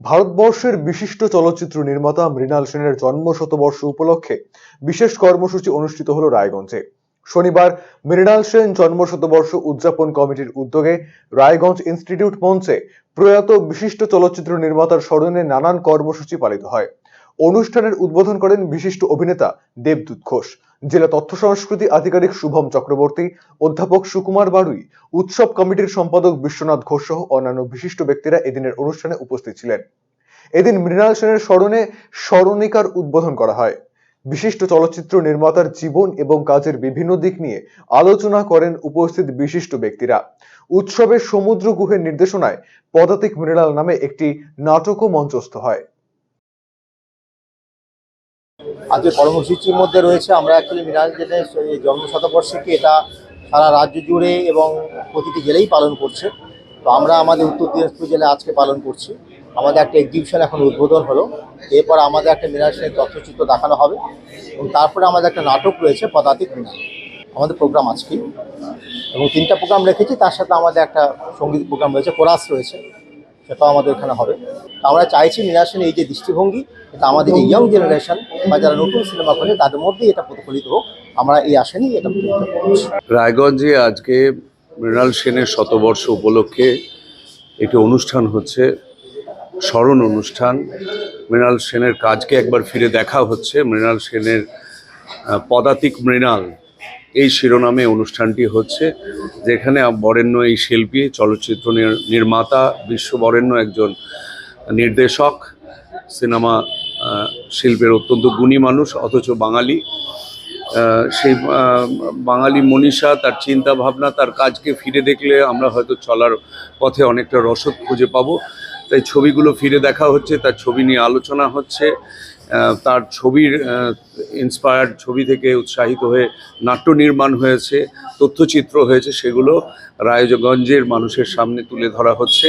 ভারতবর্ষের বিশিষ্ট চলচ্চিত্র নির্মাতা মৃণাল সেনের জন্ম শতবর্ষ উপলক্ষে বিশেষ কর্মসূচি অনুষ্ঠিত হলো রায়গঞ্জে। শনিবার মৃণাল সেন জন্ম শতবর্ষ উদযাপন কমিটির উদ্যোগে রায়গঞ্জ ইনস্টিটিউট মঞ্চে প্রয়াত বিশিষ্ট চলচ্চিত্র নির্মাতার স্মরণে নানান কর্মসূচি পালিত হয়। অনুষ্ঠানের উদ্বোধন করেন বিশিষ্ট অভিনেতা দেবদূত ঘোষ। জেলা তথ্য সংস্কৃতি আধিকারিক শুভম চক্রবর্তী, অধ্যাপক সুকুমার বাড়ুই উৎসব কমিটির সম্পাদক বিশ্বনাথ ঘোষ সহ অন্যান্য বিশিষ্ট ব্যক্তিরা এদিনের অনুষ্ঠানে উপস্থিত ছিলেন। এদিন মৃণাল সেনের স্মরণে স্মরণিকার উদ্বোধন করা হয়। বিশিষ্ট চলচ্চিত্র নির্মাতার জীবন এবং কাজের বিভিন্ন দিক নিয়ে আলোচনা করেন উপস্থিত বিশিষ্ট ব্যক্তিরা। উৎসবের সমুদ্র গুহের নির্দেশনায় পদাতিক মৃণাল নামে একটি নাটকও মঞ্চস্থ হয়। আজকে কর্মসূচির মধ্যে রয়েছে। আমরা অ্যাকচুয়ালি জেনের এই জন্ম শতবর্ষকে এটা সারা রাজ্য জুড়ে এবং প্রতিটি জেলেই পালন করছে। তো আমরা আমাদের উত্তর দিনাজপুর জেলায় আজকে পালন করছি। আমাদের একটা এক্সিবিশন এখন উদ্বোধন হলো। এরপর আমাদের একটা সেনের তথ্যচিত্র দেখানো হবে এবং তারপরে আমাদের একটা নাটক রয়েছে, পদাতিক মিনাল আমাদের প্রোগ্রাম আজকেই। এবং তিনটা প্রোগ্রাম রেখেছি, তার সাথে আমাদের একটা সংগীত প্রোগ্রাম রয়েছে, কোরাস রয়েছে। সেটাও আমাদের এখানে হবে। আমরা চাইছি মিনাল সেনের এই যে দৃষ্টিভঙ্গি, এটা আমাদের এই ইয়ং জেনারেশন বা যারা নতুন সিনেমা করে তাদের মধ্যেই এটা প্রতিফলিত হোক। আমরা এই আশা নিয়ে এটা রায়গঞ্জে আজকে মৃণাল সেনের শতবর্ষ উপলক্ষে একটি অনুষ্ঠান হচ্ছে, স্মরণ অনুষ্ঠান। মৃণাল সেনের কাজকে একবার ফিরে দেখা হচ্ছে। মৃণাল সেনের পদাতিক মৃণাল এই শিরোনামে অনুষ্ঠানটি হচ্ছে, যেখানে বরেণ্য এই শিল্পী, চলচ্চিত্র নির- নির্মাতা বিশ্ববরেণ্য একজন নির্দেশক, সিনেমা শিল্পের অত্যন্ত গুণী মানুষ, অথচ বাঙালি। সেই বাঙালি মনীষা, তার চিন্তা ভাবনা তার কাজকে ফিরে দেখলে আমরা হয়তো চলার পথে অনেকটা রসদ খুঁজে পাবো। তাই ছবিগুলো ফিরে দেখা হচ্ছে, তার ছবি নিয়ে আলোচনা হচ্ছে। তার ছবির ইন্সপায়ার্ড ছবি থেকে উৎসাহিত হয়ে নাট্য নির্মাণ হয়েছে, তথ্যচিত্র হয়েছে, সেগুলো রায়গঞ্জের মানুষের সামনে তুলে ধরা হচ্ছে।